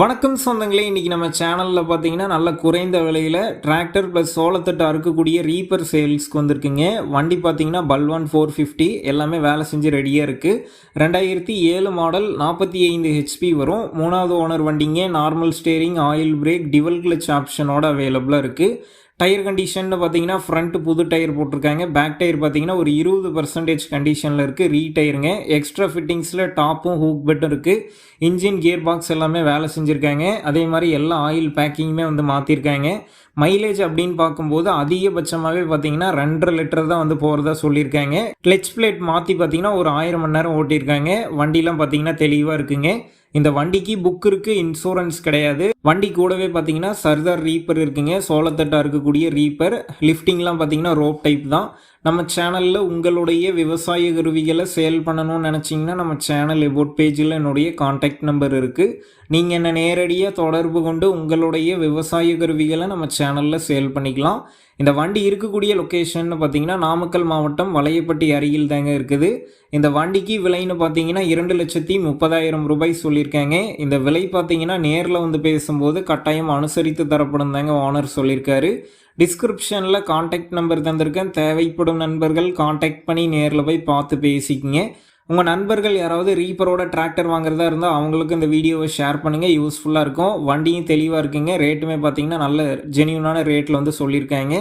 வணக்கம் சொந்தங்களே இன்றைக்கி நம்ம சேனலில் பார்த்தீங்கன்னா நல்ல குறைந்த விலையில் டிராக்டர் ப்ளஸ் சோளத்தட்டை அறுக்கக்கூடிய ரீப்பர் சேல்ஸ்க்கு வந்திருக்குங்க. வண்டி பார்த்தீங்கன்னா பல்வான் ஃபோர் ஃபிஃப்டி எல்லாமே வேலை செஞ்சு ரெடியாக இருக்குது ரெண்டாயிரத்தி ஏழு மாடல் நாற்பத்தி ஐந்து ஹெச்பி வரும். மூணாவது ஓனர் வண்டிங்க நார்மல் ஸ்டேரிங் ஆயில் பிரேக் டிவல் கிளச் ஆப்ஷனோட அவைலபிளாக இருக்குது டயர் கண்டிஷன் பார்த்தீங்கன்னா ஃப்ரண்ட் புது டயர் போட்டிருக்காங்க. பேக் டயர் பார்த்தீங்கன்னா ஒரு இருபது பர்சன்டேஜ் கண்டிஷனில் இருக்குது ரீ டயருங்க எக்ஸ்ட்ரா ஃபிட்டிங்ஸில் டாப்பும் ஹூக் பெட்டும் இருக்குது இன்ஜின் கியர் பாக்ஸ் எல்லாமே வேலை செஞ்சுருக்காங்க. அதே மாதிரி எல்லா ஆயில் பேக்கிங்குமே வந்து மாற்றிருக்காங்க மைலேஜ் அப்படின்னு பார்க்கும்போது அதிகபட்சமாகவே பார்த்தீங்கன்னா ரெண்டரை லிட்டர் தான் வந்து போகிறதா சொல்லியிருக்காங்க. கிளச் பிளேட் மாற்றி பார்த்தீங்கன்னா ஒரு ஆயிரம் மணி நேரம் ஓட்டியிருக்காங்க. வண்டிலாம் பார்த்தீங்கன்னா தெளிவாக இருக்குங்க. இந்த வண்டிக்கு புக் இருக்கு இன்சூரன்ஸ் கிடையாது. வண்டி கூடவே பார்த்தீங்கன்னா சர்தார் ரீப்பர் இருக்குங்க. சோளத்தட்டா இருக்கக்கூடிய ரீப்பர் லிஃப்டிங்லாம் பார்த்தீங்கன்னா ரோப் டைப் தான். நம்ம சேனலில் உங்களுடைய விவசாய கருவிகளை சேல் பண்ணணும்னு நினச்சிங்கன்னா நம்ம சேனல் எபோட் பேஜில் என்னுடைய காண்டாக்ட் நம்பர் இருக்குது நீங்கள் என்ன நேரடியாக தொடர்பு கொண்டு உங்களுடைய விவசாய கருவிகளை நம்ம சேனலில் சேல் பண்ணிக்கலாம். இந்த வண்டி இருக்கக்கூடிய லொக்கேஷன் பார்த்தீங்கன்னா நாமக்கல் மாவட்டம் வளையப்பட்டி அருகில் தாங்க இருக்குது. இந்த வண்டிக்கு விலைன்னு பார்த்தீங்கன்னா இரண்டு லட்சத்தி முப்பதாயிரம் ரூபாய் சொல்லியிருக்காங்க. இந்த விலை பார்த்தீங்கன்னா நேரில் வந்து பேசும்போது கட்டாயம் அனுசரித்து தரப்படும் தாங்க ஓனர் சொல்லியிருக்காரு. டிஸ்கிரிப்ஷனில் காண்டாக்ட் நம்பர் தந்திருக்கேன். தேவைப்படும் நண்பர்கள் காண்டாக்ட் பண்ணி நேரில் போய் பார்த்து பேசிக்கிங்க. உங்கள் நண்பர்கள் யாராவது ரீப்பரோட டிராக்டர் வாங்குறதா இருந்தால் அவங்களுக்கு இந்த வீடியோவை ஷேர் பண்ணுங்கள் யூஸ்ஃபுல்லாக இருக்கும். வண்டியும் தெளிவாக இருக்குங்க. ரேட்டுமே பார்த்தீங்கன்னா நல்ல ஜெனியூனான ரேட்டில் வந்து சொல்லியிருக்காங்க.